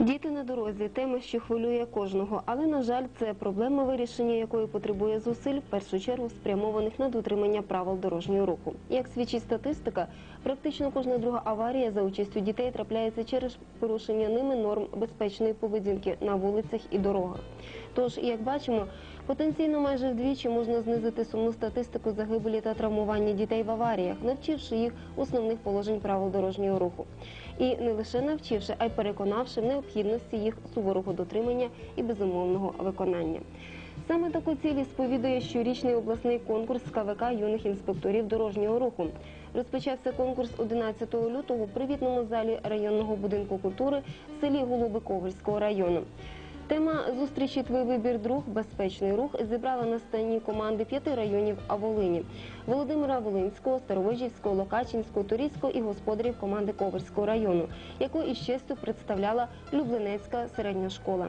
Діти на дорозі тема, що хвилює кожного, але на жаль, це проблема вирішення якої потребує зусиль в першу чергу спрямованих на дотримання правил дорожнього руху. Як свідчить статистика, практично кожна друга аварія за участю дітей трапляється через порушення ними норм безпечної поведінки на вулицях і дорогах. Тож, як бачимо, потенційно майже вдвічі можна знизити сумну статистику загибелі та травмування дітей в аваріях, навчивши їх основних положень правил дорожнього руху. І не лише навчивши, а й переконавши в необхідності їх суворого дотримання і безумовного виконання. Саме таку цілі сповідує щорічний обласний конкурс КВК юних інспекторів дорожнього руху. Розпочався конкурс 11 лютого в привітному залі районного будинку культури в селі Голуби Ковальського району. Тема зустрічі Твій вибір друг безпечний рух зібрала на стані команди п'яти районів Волині Володимира Волинського, Старовижівського, Локачинського, Турійського і господарів команди Ковальського району, яку із честю представляла Люблинецька середня школа.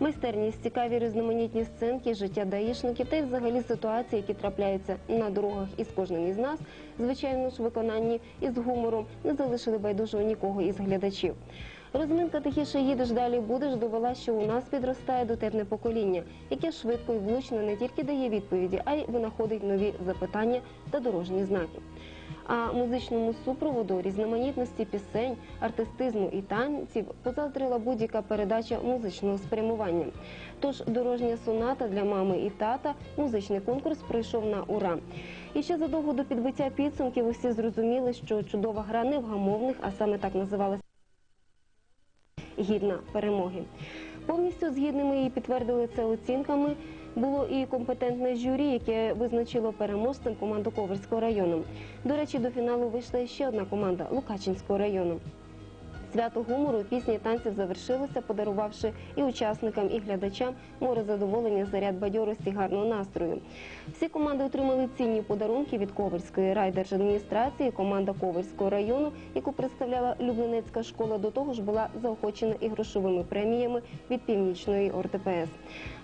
Майстерність, цікаві різноманітні сценки, життя даїшників та й взагалі ситуації, які трапляються на дорогах із кожним із нас, звичайно ж, виконанні із гумором не залишили байдужого нікого із глядачів. Розминка тихіше їдеш далі будеш довела, що у нас підростає дотепне покоління, яке швидко і влучно не тільки дає відповіді, а й винаходить нові запитання та дорожні знаки. А музичному супроводу різноманітності пісень, артистизму і танців позавтрила будь-яка передача музичного спрямування. Тож дорожня соната для мами і тата музичний конкурс пройшов на ура. І ще задовго до підбиття підсумків усі зрозуміли, що чудова гра невгамовних, а саме так називалася гідна перемоги. Повністю згідними і підтвердили це оцінками. Було і компетентне журі, яке визначило переможцем команду Ковальського району. До речі, до фіналу вийшла ще одна команда Лукачинського району. Свято гумору, пісні танців завершилося, подарувавши і учасникам, і глядачам море задоволення, заряд бадьорості, гарного настрою. Всі команди отримали цінні подарунки від Ковальської райдержадміністрації. Команда Ковальського району, яку представляла Люблинецька школа, до того ж була заохочена і грошовими преміями від північної ОРТПС.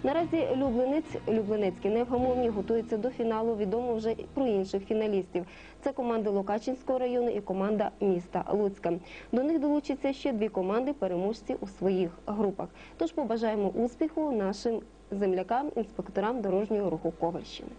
Наразі Люблинець, Люблинецькі невгамовні готуються до фіналу. Відомо вже про інших фіналістів. Це команди Локачинського району і команда міста Луцька. До них долучаться ще дві команди переможці у своїх групах. Тож побажаємо успіху нашим землякам, інспекторам дорожнього руху Ковальщини.